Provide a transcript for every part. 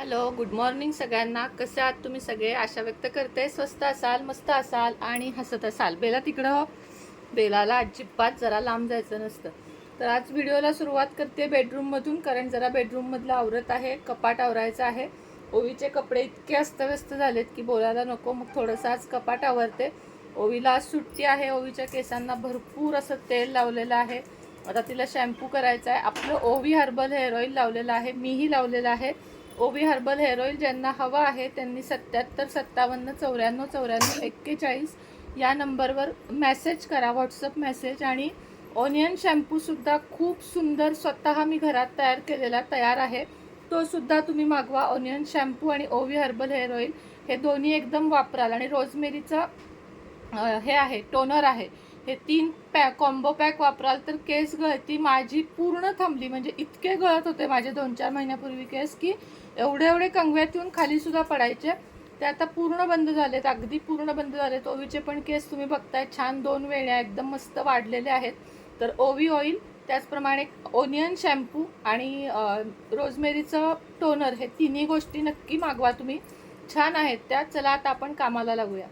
Hello good morning सगळ्यांना. कसे आहात तुम्ही सगळे? आशा व्यक्त करते. स्वस्त असाल मस्त असाल आणि हसत असाल. बेला तिकडं. बेलाला अजिबात जरा लांब जायचं नसतं. तर आज व्हिडिओला सुरुवात करते बेडरूममधून. कारण जरा बेडरूममधलं आवरत आहे. कपाट आवरायचं आहे. ओवीचे कपडे इतके अस्तव्यस्त झालेत की बोलायला नको. मग थोडंसं आज कपाट आवरते. ओवीला आज सुट्टी आहे. ओवीच्या केसांना भरपूर असं तेल लावलेलं आहे. आता तिला शॅम्पू करायचा आहे. आपलं ओवी हर्बल हेअर ऑईल लावलेलं आहे. मीही लावलेलं आहे. ओवी हर्बल हेअर ऑइल ज्यांना हवं आहे त्यांनी सत्याहत्तर सत्तावन्न चौऱ्याण्णव चौऱ्याण्णव एक्केचाळीस या नंबरवर मेसेज करा व्हॉट्सअप मेसेज आणि ऑनियन शॅम्पूसुद्धा खूप सुंदर स्वतः मी घरात तयार केलेला तयार आहे. तो सुद्धा तुम्ही मागवा ऑनियन शॅम्पू आणि ओवी हर्बल हेअर ऑइल हे दोन्ही एकदम वापराल आणि रोजमेरीचं हे आहे टोनर आहे. हे तीन पॅक कॉम्बो पॅक वापराल तर केस गळती माझी पूर्ण थांबली. म्हणजे इतके गळत होते माझे दोन चार महिन्यापूर्वी केस की एवढे एवढे कंगव्यात येऊन खाली सुद्धा पडायचे. ते आता पूर्ण बंद झालेत अगदी पूर्ण बंद झालेत. ओवीचे पण केस तुम्ही बघताय छान दोन वेळ्या एकदम मस्त वाढलेले आहेत. तर ओवी ऑइल त्याचप्रमाणे ओनियन शॅम्पू आणि रोजमेरीचं टोनर हे तिन्ही गोष्टी नक्की मागवा तुम्ही. छान आहेत त्या चला आता आपण कामाला लागूया.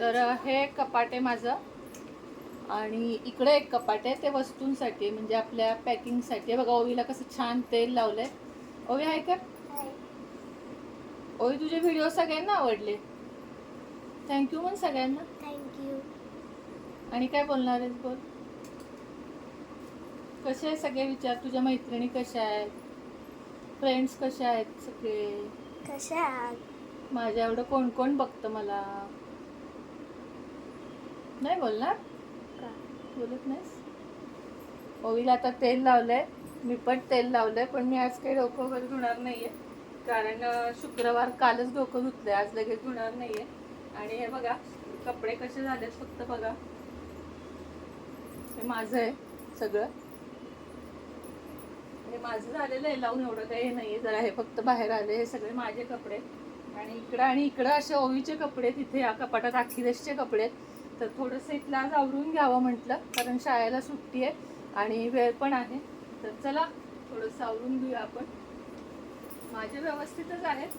तर हे कपाट आहे माझं. आणि इकडे एक कपाट आहे ते वस्तूंसाठी आहे, म्हणजे आपल्या पॅकिंगसाठी. आहे. बघा ओवीला कसं छान तेल लावलं आहे ओवी आहे का? ओवी तुझे व्हिडिओ सगळ्यांना आवडले. थँक्यू मग सगळ्यांना. थँक्यू आणि काय बोलणार आहेस बोल. कसे आहे सगळे विचार? तुझ्या मैत्रिणी कशा आहेत? फ्रेंड्स कशा आहेत सगळे? कशा आहात? माझ्या एवढं कोण कोण बघतं मला? नाही बोलणार? का? बोलत नाहीस? ओवीला आता तेल लावलंय. मी पण तेल लावलंय पण मी आज काही डोकं वगैरे धुणार नाहीये. कारण शुक्रवार कालच डोकं धुतलंय आज लगेच धुणार नाहीये. आणि हे बघा कपडे कसे झालेत फक्त बघा. हे माझं आहे सगळं. हे माझं झालेलं आहे लावून एवढं काही हे नाहीये जरा हे फक्त बाहेर आले हे सगळे माझे कपडे. आणि इकडं आणि इकडं असे ओवीचे कपडे तिथे या कपाटात अखिलेशचे कपडे आहेत. तर थोडंसं इथलं आज आवरून घ्यावं म्हटलं कारण शाळेला सुट्टी आहे आणि वेळ पण आहे. तर चला थोडंसं आवरून घेऊया आपण. माझे व्यवस्थितच आहेत.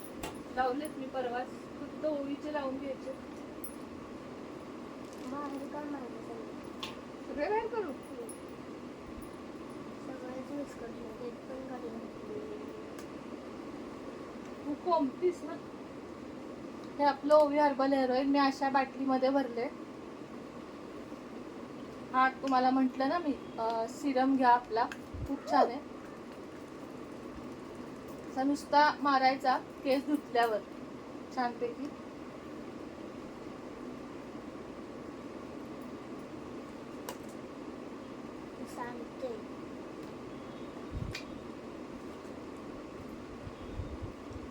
लावलेत मी परवाच फक्त ओवीचे लावून घ्यायचे. काय माहिती सगळं. काय करू? सगळंच मिस करतो ते पण काढून तू कोंबतीस ना. हे आपलं ओवी हर्बल हेअर ऑइल मी अशा बाटलीमध्ये भरले. हा तुम्हाला म्हटलं ना मी सिरम घ्या आपला. खूप छान आहे. असा नुसता मारायचा केस धुतल्यावर. छानपैकी. सांगते.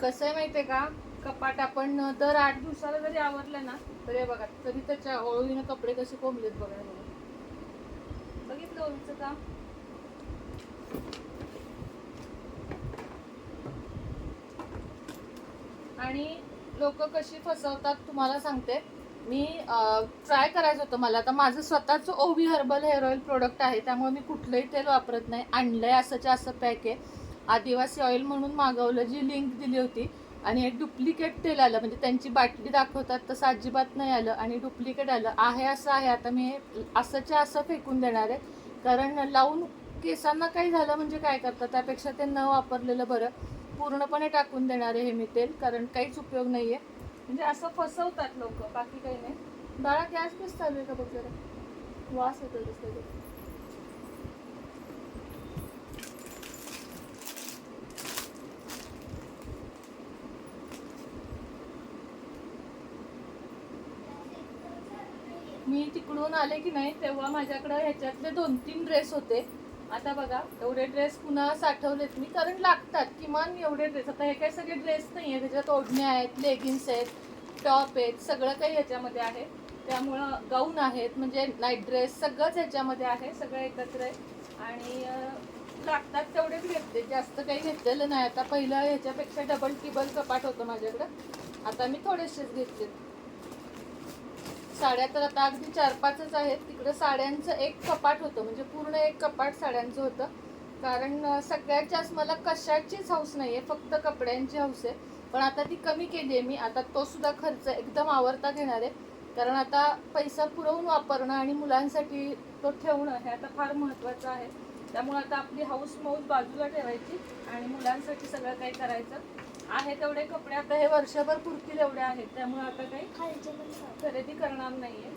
कसं आहे माहितीये का? कपाट आपण दर आठ दिवसाला जरी आवरलं ना तरी हे बघा तरी त्याच्या ओळीनं कपडे कसे कोंबलेत बघा. बघा बघितलं ओळीचं काम आणि लोक कशी फसवतात तुम्हाला सांगते. मी ट्राय करायचं होतं मला. आता माझं स्वतःच ओवी हर्बल हेअर ऑइल प्रोडक्ट आहे. त्यामुळे मी कुठलंही तेल वापरत नाही. आणलंय असंच्या असं पॅक आहे. आदिवासी ऑइल म्हणून मागवलं जी लिंक दिली होती. आणि हे डुप्लिकेट तेल आलं. म्हणजे त्यांची बाटली दाखवतात तसं अजिबात नाही आलं. आणि डुप्लिकेट आलं. आहे असं आहे. आता मी हे असंच्या असं फेकून देणार आहे. कारण लावून केसांना काही झालं म्हणजे काय करतात? त्यापेक्षा ते न वापरलेलं बरं. पूर्णपणे टाकून देणार आहे हे मी तेल कारण काहीच उपयोग नाही आहे म्हणजे असं फसवतात लोक बाकी काही नाही. बाळा गॅस बस चालू आहे का बघ जरा वास येतो त्याचा मी तिकडून आले की नाही तेव्हा माझ्याकडं ह्याच्यातले दोन तीन ड्रेस होते. आता बघा एवढे ड्रेस पुन्हा साठवलेत? मी कारण लागतात. किमान एवढे ड्रेस आता हे काही सगळे ड्रेस नाही आहे त्याच्यात ओढण्या आहेत लेगिन्स आहेत टॉप आहेत सगळं काही ह्याच्यामध्ये आहे. त्यामुळं गाऊन आहेत म्हणजे नाईट ड्रेस सगळंच ह्याच्यामध्ये आहे सगळं एकत्र आहे. आणि लागतात तेवढेच घेतले जास्त काही घेतलेलं नाही. आता पहिलं ह्याच्यापेक्षा डबल टिबल कपाट होतं माझ्याकडं. आता मी थोडेसेच घेतले साड्या तर आता अगदी चार पाचच आहेत. तिकडे साड्यांचं एक कपाट होतं म्हणजे पूर्ण एक कपाट साड्यांचं होतं. कारण अं, सगळ्यात जास्त मला कशाचीच हौस नाही आहे फक्त कपड्यांची हौस आहे. पण आता ती कमी केली आहे मी. आता तो सुद्धा खर्च एकदम आवडता घेणार आहे. कारण आता पैसा पुरवून वापरणं आणि मुलांसाठी तो ठेवणं हे आता फार महत्त्वाचं आहे. त्यामुळे आता आपली हाऊस मौज बाजूला ठेवायची आणि मुलांसाठी सगळं काही करायचं. आहे तेवढे कपडे. आता हे वर्षभर पुरतील एवढे आहेत. त्यामुळे आता काही पण खरेदी करणार नाहीये.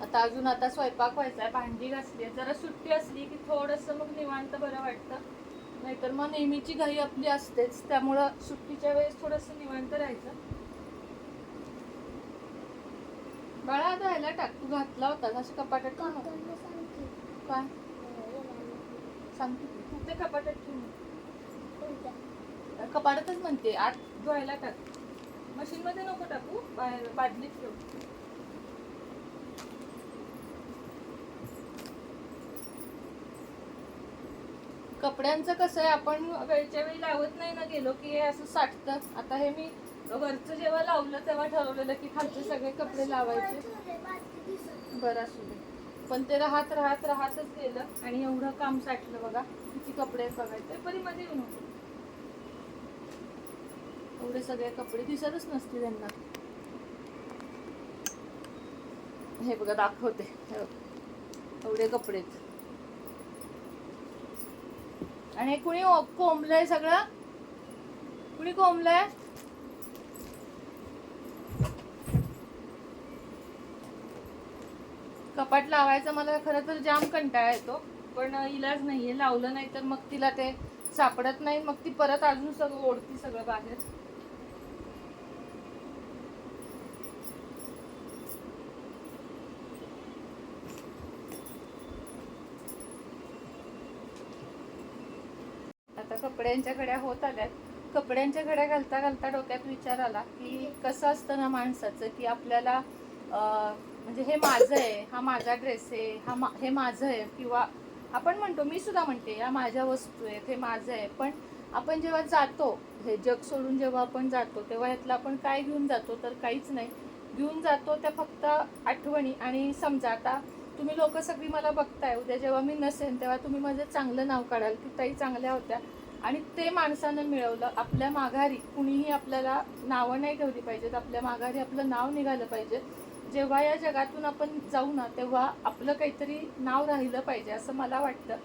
आता अजून आता स्वयंपाक व्हायचा आहे भांडी घासली जरा सुट्टी असली की थोडस मग निवांत बरं वाटतं. नाहीतर मग नेहमीची घाई आपली असतेच. त्यामुळं सुट्टीच्या वेळेस थोडंसं निवांत राहायचं. बाळा आता ह्याला टाक तू घातला होता असं कपाटात ठेवू नको. काय? याला सांगते की. तू ते कपाटात ठेवू नको. कपाटातच म्हणते आत धुवायला टाक. मशीन मध्ये नको टाकू बाहेर बादलीत ठेव. कपड्यांचं कसं आहे आपण वेळच्या वेळी लावत नाही ना गेलो की हे असं साठतं. आता हे मी वरचं जेव्हा लावलं तेव्हा ठरवलेलं की खालचे सगळे कपडे लावायचे. बरं असू दे. पण ते राहत राहत राहतच गेलं आणि एवढं काम साठलं बघा किती कपडे बघायचे. परी मध्ये येऊन एवढे सगळे कपडे दिसतच नसतील त्यांना. हे बघा दाखवते. एवढे कपडे आहेत. आणि हे कुणी कोंबलंय सगळं? कुणी कोंबलंय? कपाट लावायचा मला खरं तर जाम कंटाळा येतो पण इलाज नाहीये. लावलं नाही तर मग तिला ते सापडत नाही. मग ती परत अजून सगळं ओढती सगळं बाहेर. आता कपड्यांच्या घड्या होत आल्यात. कपड्यांच्या घड्या घालता घालता डोक्यात विचार आला की कसं असतं ना माणसाचं की आपल्याला म्हणजे हे माझं आहे हा माझा ड्रेस आहे हा मा- हे माझं आहे किंवा आपण म्हणतो मी सुद्धा म्हणते या माझ्या वस्तू आहेत हे माझं आहे. पण आपण जेव्हा जातो हे जग सोडून जेव्हा आपण जातो तेव्हा ह्यातलं आपण काय घेऊन जातो तर काहीच नाही. घेऊन जातो त्या फक्त आठवणी आणि समजा आता तुम्ही लोक सगळी मला बघताय उद्या जेव्हा मी नसेन तेव्हा तुम्ही माझं चांगलं नाव काढाल की ताई चांगल्या होत्या. आणि ते माणसानं मिळवलं आपल्या माघारी. कुणीही आपल्याला नावं नाही ठेवली पाहिजेत. आपल्या माघारी आपलं नाव निघालं पाहिजे जेव्हा या जगातून आपण जाऊ ना तेव्हा आपलं काहीतरी नाव राहिलं पाहिजे. असं मला वाटतं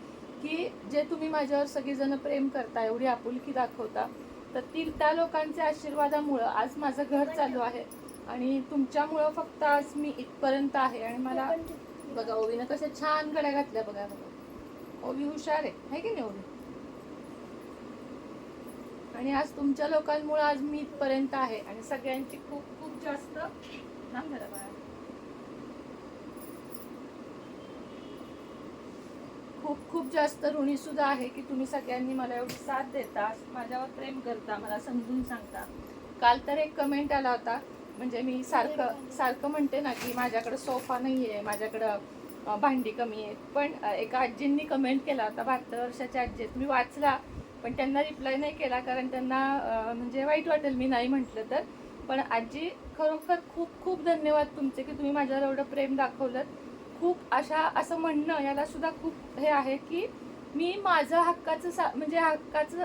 की जे तुम्ही माझ्यावर सगळीजण प्रेम करता एवढी आपुलकी दाखवता तर ती त्या लोकांच्या आशीर्वादामुळं आज माझं घर चालू आहे. आणि तुमच्यामुळं फक्त आज मी इथपर्यंत आहे. आणि मला बघा ओवीनं कशा छान गड्या घातल्या बघा बघा. ओवी हुशार आहे की नाही ओवी? आणि आज तुमच्या लोकांमुळे आज मी इथपर्यंत आहे. आणि सगळ्यांची खूप खूप जास्त नाम झालं बाळा. खूप खूप जास्त ऋणी सुद्धा आहे की तुम्ही सगळ्यांनी मला एवढी साथ देता माझ्यावर प्रेम करता मला समजून सांगता. काल तर एक कमेंट आला होता. म्हणजे मी सारखं सारखं म्हणते ना की माझ्याकडं सोफा नाही आहे माझ्याकडं भांडी कमी आहेत. पण एका आजींनी कमेंट केला होता बहात्तर वर्षाच्या आजी तुम्ही मी वाचला. पण त्यांना रिप्लाय नाही केला कारण त्यांना म्हणजे वाईट वाटेल मी नाही म्हटलं तर. पण आजी खरोखर खूप खूप धन्यवाद तुमचे की तुम्ही माझ्यावर एवढं प्रेम दाखवलं खूप अशा असं म्हणणं याला सुद्धा खूप हे आहे की मी माझं हक्काचं सा म्हणजे हक्काचं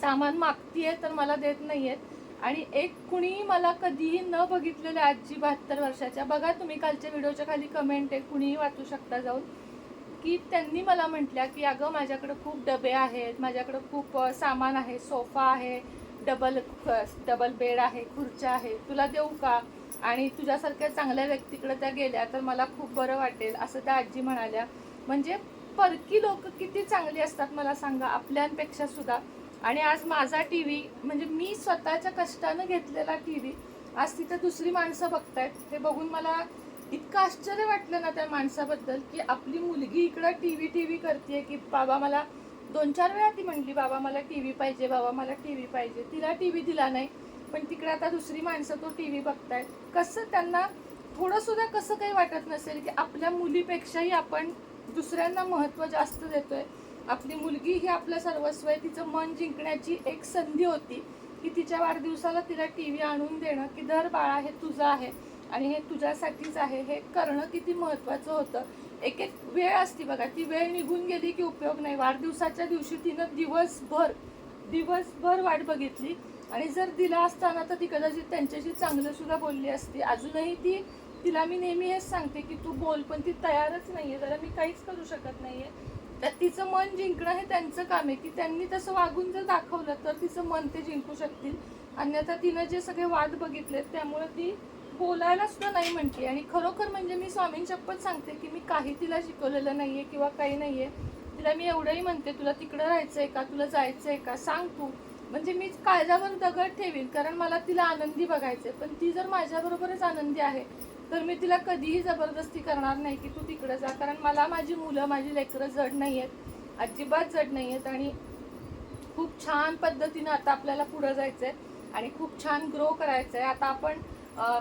सामान मागतीये तर मला देत नाही आहेत आणि एक कुणीही मला कधीही न बघितलेल्या आजी बहात्तर वर्षाच्या बघा तुम्ही कालच्या व्हिडिओच्या खाली कमेंट आहे कुणीही वाचू शकता जाऊन. की त्यांनी मला म्हटल्या की अगं माझ्याकडं खूप डबे आहेत माझ्याकडं खूप सामान आहे सोफा आहे डबल डबल बेड आहे खुर्च्या आहे तुला देऊ का? आणि तुझ्यासारख्या चांगल्या व्यक्तीकडे त्या गेल्या तर मला खूप बरं वाटेल असं त्या आजी म्हणाल्या. म्हणजे परकी लोक किती चांगली असतात मला सांगा आपल्यांपेक्षा सुद्धा. आणि आज माझा टी व्ही म्हणजे मी स्वतःच्या कष्टानं घेतलेला टी व्ही आज तिथं दुसरी माणसं बघतायत हे बघून मला इतकं आश्चर्य वाटलं ना त्या माणसाबद्दल की आपली मुलगी इकडं टी व्ही टी व्ही करते की बाबा मला दोन चार वेळा ती म्हणली बाबा मला टी व्ही पाहिजे बाबा मला टी व्ही पाहिजे. तिला टी व्ही दिला नाही पण तिकडे आता दुसरी माणसं तो टी व्ही बघतायत. कसं त्यांना थोडंसुद्धा कसं काही वाटत नसेल की आपल्या मुलीपेक्षाही आपण दुसऱ्यांना महत्त्व जास्त देतोय. आपली मुलगी ही आपलं सर्वस्व आहे तिचं मन जिंकण्याची एक संधी होती की तिच्या वाढदिवसाला तिला टी व्ही आणून देणं की दर बाळा हे तुझं आहे. आणि हे तुझ्यासाठीच आहे. हे करणं किती महत्त्वाचं होतं. एक एक वेळ असती बघा ती वेळ निघून गेली की उपयोग नाही. वाढदिवसाच्या दिवशी तिनं दिवसभर दिवसभर वाट बघितली आणि जर दिला असताना तर ती कदाचित त्यांच्याशी चांगलंसुद्धा बोलली असती. अजूनही ती तिला मी नेहमी हेच सांगते की तू बोल पण ती तयारच नाही आहे जरा मी काहीच करू शकत नाही आहे तर तिचं मन जिंकणं हे त्यांचं काम आहे की त्यांनी तसं वागून जर दाखवलं तर तिचं मन ते जिंकू शकतील. अन्यथा तिनं जे सगळे वाद बघितलेत त्यामुळे ती बोलायला सुद्धा नाही म्हणते. आणि खरोखर म्हणजे मी स्वामीं पण सांगते की मी काही तिला शिकवलेलं नाहीये किंवा काही नाहीये. तिला मी एवढंही म्हणते तुला तिकडं राहायचंय का? तुला जायचंय का? सांग तू. म्हणजे मी काळजावर दगड ठेवीन कारण मला तिला आनंदी बघायचंय. पण ती जर माझ्याबरोबरच आनंदी आहे तर मी तिला कधीही जबरदस्ती करणार नाही की तू तिकडं जा. कारण मला माझी मुलं माझी लेकरं जड नाही आहेत अजिबात जड नाही आहेत आणि खूप छान पद्धतीनं आता आपल्याला पुढं जायचं आहे आणि खूप छान ग्रो करायचं आहे आता आपण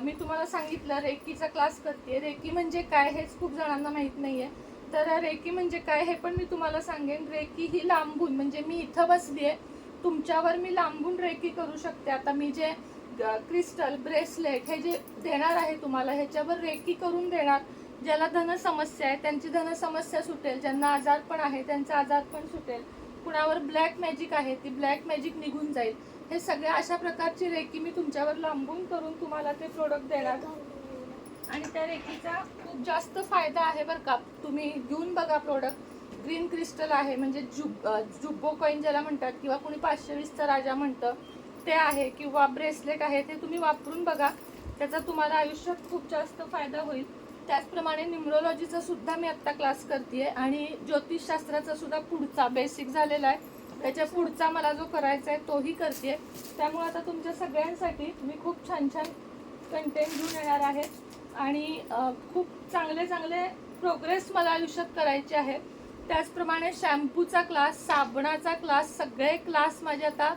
मी तुम्हाला सांगितलं रेकीचा क्लास करते रेकी म्हणजे काय हेच खूप जणांना माहीत नाही आहे तर रेकी म्हणजे काय हे पण मी तुम्हाला सांगेन. रेकी ही लांबून म्हणजे मी इथं बसली आहे तुमच्यावर मी लांबून रेकी करू शकते. आता मी जे क्रिस्टल ब्रेसलेट हे जे देणार आहे तुम्हाला ह्याच्यावर रेकी करून देणार. ज्याला धन समस्या आहे त्यांची धन समस्या सुटेल. ज्यांना आजारपण आहे त्यांचा आजारपण सुटेल. कुणावर ब्लॅक मॅजिक आहे ती ब्लॅक मॅजिक निघून जाईल. हे सगळ्या अशा प्रकारची रेकी मी तुमच्यावर लांबून करून तुम्हाला ते प्रोडक्ट देणार. आणि त्या रेकीचा खूप जास्त फायदा आहे बरं का. तुम्ही घेऊन बघा प्रोडक्ट ग्रीन क्रिस्टल आहे म्हणजे जुब जुब्बो कॉईन ज्याला म्हणतात किंवा कुणी पाचशे वीसचा राजा म्हणतं ते आहे किंवा ब्रेसलेट आहे ते तुम्ही वापरून बघा. त्याचा तुम्हाला आयुष्यात खूप जास्त फायदा होईल. त्याचप्रमाणे न्युमरोलॉजीचा सुद्धा मी आत्ता क्लास करते आहे आणि ज्योतिषशास्त्राचा सुद्धा पुढचा बेसिक झालेला आहे. त्याच्या पुढचा मला जो करायचा आहे तोही करते. त्यामुळे आता तुमच्या सगळ्यांसाठी मी खूप छान छान कंटेंट घेऊन येणार आहे. आणि खूप चांगले चांगले प्रोग्रेस मला आयुष्यात करायचे आहे. त्याचप्रमाणे शॅम्पूचा क्लास साबणाचा क्लास सगळे क्लास माझे आता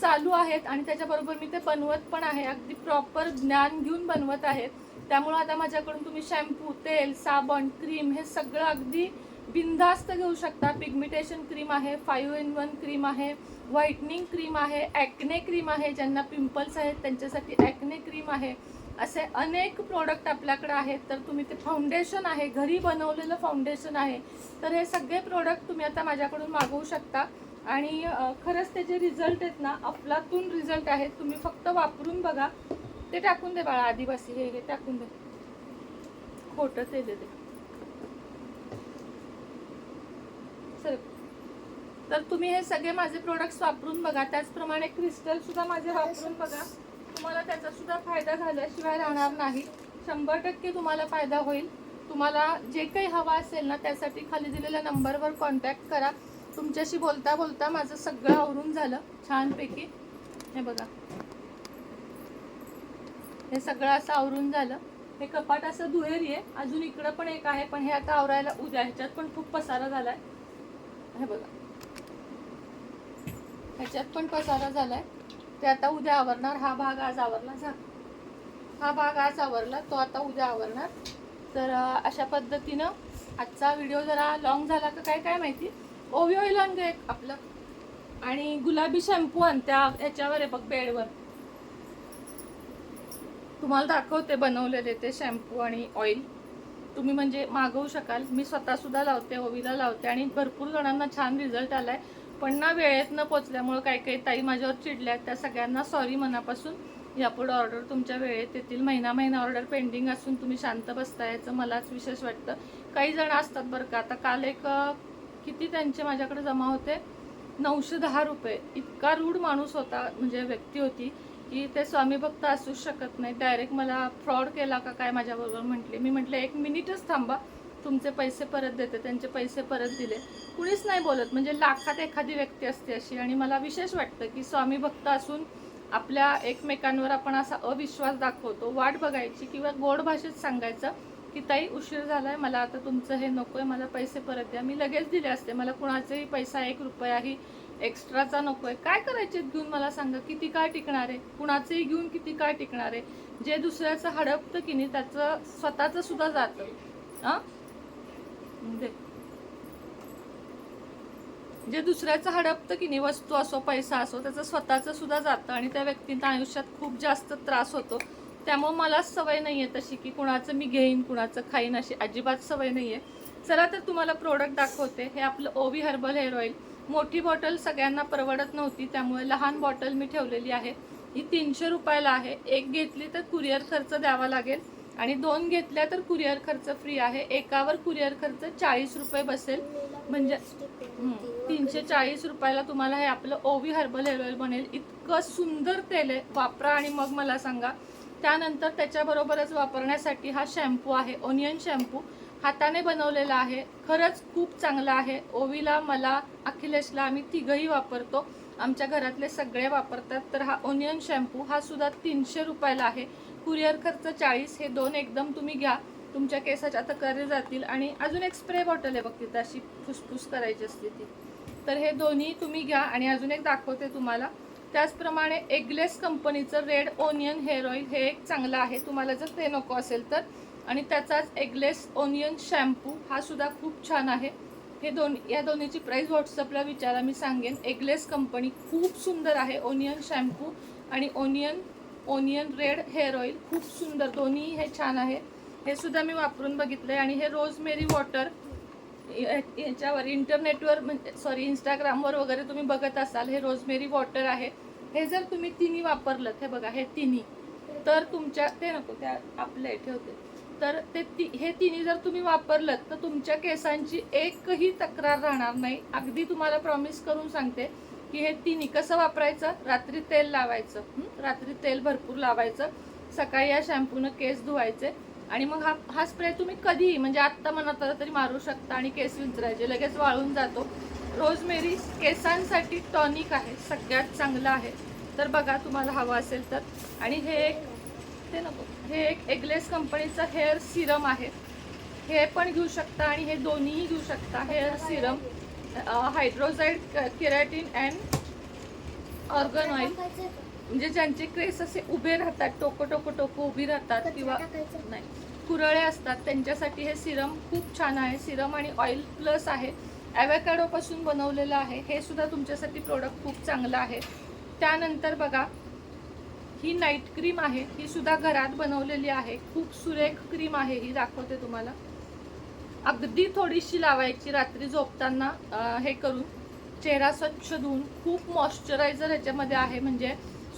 चालू आहेत. आणि त्याच्याबरोबर मी ते बनवत पण आहे. अगदी प्रॉपर ज्ञान घेऊन बनवत आहे. त्यामुळं आता माझ्याकडून तुम्ही शॅम्पू तेल साबण क्रीम हे सगळं अगदी बिनधास्त घेऊ शकता. पिगमिटेशन क्रीम आहे फाईव्ह इन वन क्रीम आहे व्हाईटनिंग क्रीम आहे ॲक्ने क्रीम आहे ज्यांना पिंपल्स आहेत त्यांच्यासाठी ॲक्ने क्रीम आहे. असे अनेक प्रोडक्ट आपल्याकडे आहेत. तर तुम्ही ते फाउंडेशन आहे घरी बनवलेलं फाउंडेशन आहे. तर हे सगळे प्रोडक्ट तुम्ही आता माझ्याकडून मागवू शकता. आणि खरंच खरंच त्याचे रिझल्ट आहेत ना अफलातून रिझल्ट आहेत तुम्ही फक्त वापरून बघा. ते टाकून दे बाळा आदिवासी हे हे टाकून दे. खोटं ते दे दे सर तर तुम्ही हे सगळे माझे प्रोडक्ट्स वापरून बघा. त्याचप्रमाणे क्रिस्टलसुद्धा माझे वापरून बघा. तुम्हाला त्याचासुद्धा फायदा झाल्याशिवाय राहणार नाही. शंभर टक्के तुम्हाला फायदा होईल. तुम्हाला जे काही हवं असेल ना त्यासाठी खाली दिलेल्या नंबरवर कॉन्टॅक्ट करा. तुमच्याशी बोलता बोलता माझं सगळं आवरून झालं. छानपैकी. हे बघा. हे सगळं असं आवरून झालं. हे कपाट असं दुहेरी आहे. अजून इकडं पण एक आहे पण हे आता आवरायला उद्या ह्याच्यात पण खूप पसारा झाला आहे हे बघा. ह्याच्यात पण पसारा आहे ते आता उद्या आवरणार हा भाग आज आवरला जा. हा भाग आज आवरला तो आता उद्या आवरणार. तर अशा पद्धतीनं आजचा व्हिडिओ जरा लॉंग झाला का काय काय माहिती? ओवी ऑइल आण आपलं. आणि गुलाबी शॅम्पू आण त्या ह्याच्यावर आहे बघ बेडवर. तुम्हाला दाखवते बनवलेले ते शॅम्पू आणि ऑइल तुम्ही म्हणजे मागवू शकाल. मी स्वतःसुद्धा लावते ओवीला लावते आणि भरपूर जणांना छान रिझल्ट आलाय. पण ना वेळेत न पोचल्यामुळं काही काही ताई माझ्यावर चिडल्या त्या सगळ्यांना सॉरी मनापासून. यापुढे ऑर्डर तुमच्या वेळेत येतील. महिना महिना ऑर्डर पेंडिंग असून तुम्ही शांत बसता याचं मलाच विशेष वाटतं. काही जण असतात बरं का. आता काल एक किती त्यांचे माझ्याकडे जमा होते? नऊशे दहा रुपये. इतका रूढ माणूस होता म्हणजे व्यक्ती होती की ते स्वामी भक्त असूच शकत नाही डायरेक्ट मला फ्रॉड केला का काय माझ्याबरोबर म्हटले. मी म्हटलं एक मिनिटच थांबा. तुमचे पैसे परत देते त्यांचे पैसे परत दिले. कुणीच नाही बोलत. म्हणजे लाखात एखादी व्यक्ती असते अशी. आणि मला विशेष वाटतं की स्वामी भक्त असून आपल्या एकमेकांवर आपण असा अविश्वास दाखवतो वाट बघायची किंवा गोड भाषेत सांगायचं की ताई उशीर झाला आहे मला आता तुमचं हे नको आहे मला पैसे परत द्या. मी लगेच दिले असते. मला कुणाचाही पैसा एक रुपयाही एक्स्ट्राचा नको आहे काय करायचे घेऊन मला सांगा किती काळ टिकणार आहे? कुणाचंही घेऊन किती काळ टिकणार आहे? जे दुसऱ्याचं हडपतं की नाही त्याचं स्वतःचं सुद्धा जातं. हां? जे म्हणजे दुसऱ्याचं हडपतं की नाही वस्तू असो पैसा असो त्याचं स्वतःचं सुद्धा जातं आणि त्या व्यक्तींना आयुष्यात खूप जास्त त्रास होतो. त्यामुळं मला सवय नाही आहे तशी की कुणाचं मी घेईन कुणाचं खाईन अशी अजिबात सवय नाही आहे चला तर तुम्हाला प्रोडक्ट दाखवते. हे आपलं ओवी हर्बल हेअर ऑइल. मोठी बॉटल सगळ्यांना परवडत नव्हती त्यामुळे लहान बॉटल मी ठेवलेली आहे. ही तीनशे रुपयाला आहे. एक घेतली तर कुरिअर खर्च द्यावा लागेल. आणि दोन घेतल्या तर कुरिअर खर्च फ्री आहे. एकावर कुरिअर खर्च चाळीस रुपये बसेल. म्हणजे तीनशे चाळीस रुपयाला तुम्हाला हे आपलं ओवी हर्बल हेअर ऑइल बनेल. इतकं सुंदर तेल आहे. वापरा आणि मग मला सांगा. त्यानंतर त्याच्याबरोबरच वापरण्यासाठी हा शॅम्पू आहे. Onion shampoo. हाताने बनवलेला आहे. खरंच खूप चांगला आहे. ओवीला मला अखिलेशला आम्ही तिघही वापरतो. आमच्या घरातले सगळे वापरतात. तर हा ओनियन शॅम्पू हा सुद्धा तीनशे रुपयाला आहे. कुरिअर खर्च चाळीस हे दोन एकदम तुम्ही घ्या. तुमच्या केसाच्या तक्रारी जातील आणि अजून एक स्प्रे बॉटल आहे बघ तिथं अशी फुसफुस करायची असते ती. तर हे दोन्ही तुम्ही घ्या आणि अजून एक दाखवते तुम्हाला. त्याचप्रमाणे एगलेस कंपनीचं रेड ओनियन हेअर ऑइल हे एक चांगलं आहे. तुम्हाला जर ते नको असेल तर. आणि त्याचाच एगलेस ओनियन शॅम्पू हा सुद्धा खूप छान आहे. हे दोन या दोन्हीची प्राईस व्हॉट्सअपला विचारा मी सांगेन. एगलेस कंपनी खूप सुंदर आहे. ओनियन शॅम्पू आणि onion onion red hair oil खूप सुंदर दोन्ही हे छान आहे. हे सुद्धा मी वापरून बघितलं आहे आणि हे रोजमेरी वॉटर याच्यावर इंटरनेटवर म्हणजे सॉरी इंस्टाग्रामवर वगैरे तुम्ही बघत असाल हे रोजमेरी वॉटर आहे. हे जर तुम्ही तिन्ही वापरलं हे बघा हे तिन्ही तर तुमच्या ते नको त्या आपले ठेवते तर ते ती हे तिन्ही जर तुम्ही वापरलं तर तुमच्या केसांची एकही तक्रार राहणार नाही. अगदी तुम्हाला प्रॉमिस करून सांगते की हे तिन्ही कसं वापरायचं? रात्री तेल लावायचं. रात्री तेल भरपूर लावायचं. सकाळी या शॅम्पूनं केस धुवायचे. आणि मग हा हा स्प्रे तुम्ही कधीही म्हणजे आत्ता म्हणत आला तरी मारू शकता आणि केस विंचरायचे. लगेच वाळून जातो. रोजमेरी केसांसाठी टॉनिक आहे. सगळ्यात चांगलं आहे. तर बघा तुम्हाला हवं असेल तर. आणि हे एक ते नको. हे एक एगलेस कंपनीचं हेअर सिरम आहे. हे पण घेऊ शकता आणि हे दोन्हीही घेऊ शकता. Hair serum hydrolyzed keratin and argan oil म्हणजे ज्यांचे केस असे उभे राहतात टोको टोको टोको उभी राहतात किंवा नाही कुरळे असतात त्यांच्यासाठी हे सिरम खूप छान आहे. सिरम आणि ऑइल प्लस आहे. ॲवॅकॅडो पासून बनवलेलं आहे. हे सुद्धा तुमच्यासाठी प्रोडक्ट खूप चांगलं आहे. त्यानंतर बघा ही नाईट क्रीम आहे. ही सुद्धा घरात बनवलेली आहे. खूप सुरेख क्रीम आहे. ही दाखवते तुम्हाला. अगदी थोडीशी लावायची रात्री झोपताना हे करून चेहरा स्वच्छ धुवून खूप मॉइश्चरायझर ह्याच्यामध्ये आहे म्हणजे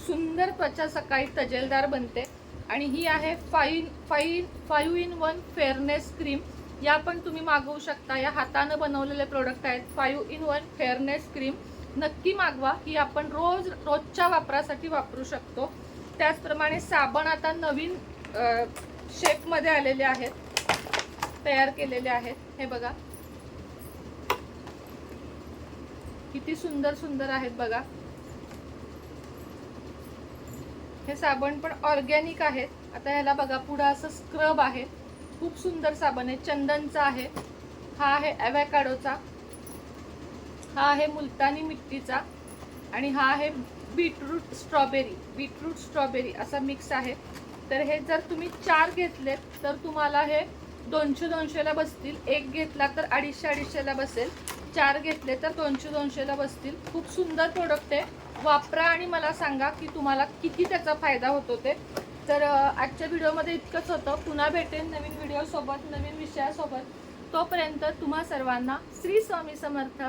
सुंदर त्वचा सकाळी तजेलदार बनते. आणि ही आहे fine fine five in one fairness cream. या पण तुम्ही मागवू शकता. या हातानं बनवलेले प्रोडक्ट आहेत. Five in one fairness cream. नक्की मागवा. ही आपण रोज रोजच्या वापरासाठी वापरू शकतो. त्याचप्रमाणे साबण आता नवीन शेपमध्ये आलेले आहेत. तयार केलेले आहेत. हे बघा. किती सुंदर सुंदर आहेत बघा. हे साबण पण ऑर्गॅनिक आहेत. आता ह्याला बघा पुढं असं स्क्रब आहे. खूप सुंदर साबण आहे. चंदनचा आहे. हा आहे ॲवॅकाडोचा हा आहे मुलतानी मिट्टीचा. आणि हा आहे बीटरूट स्ट्रॉबेरी. बीटरूट स्ट्रॉबेरी असा मिक्स आहे. तर हे जर तुम्ही चार घेतलेत तर तुम्हाला हे दोनशे दोनशेला बसतील. एक घेतला तर अडीचशे अडीचशेला बसेल. चार घेतले तर दोनशे दोनशेला बसतील. खूप सुंदर प्रोडक्ट आहे. वापरा आणि मला सांगा की तुम्हाला किती त्याचा फायदा होतो ते. तर आजच्या व्हिडिओमध्ये इतकंच होतं. पुन्हा भेटेन नवीन व्हिडिओसोबत नवीन विषयासोबत. तोपर्यंत तुम्हा सर्वांना श्री स्वामी समर्थ.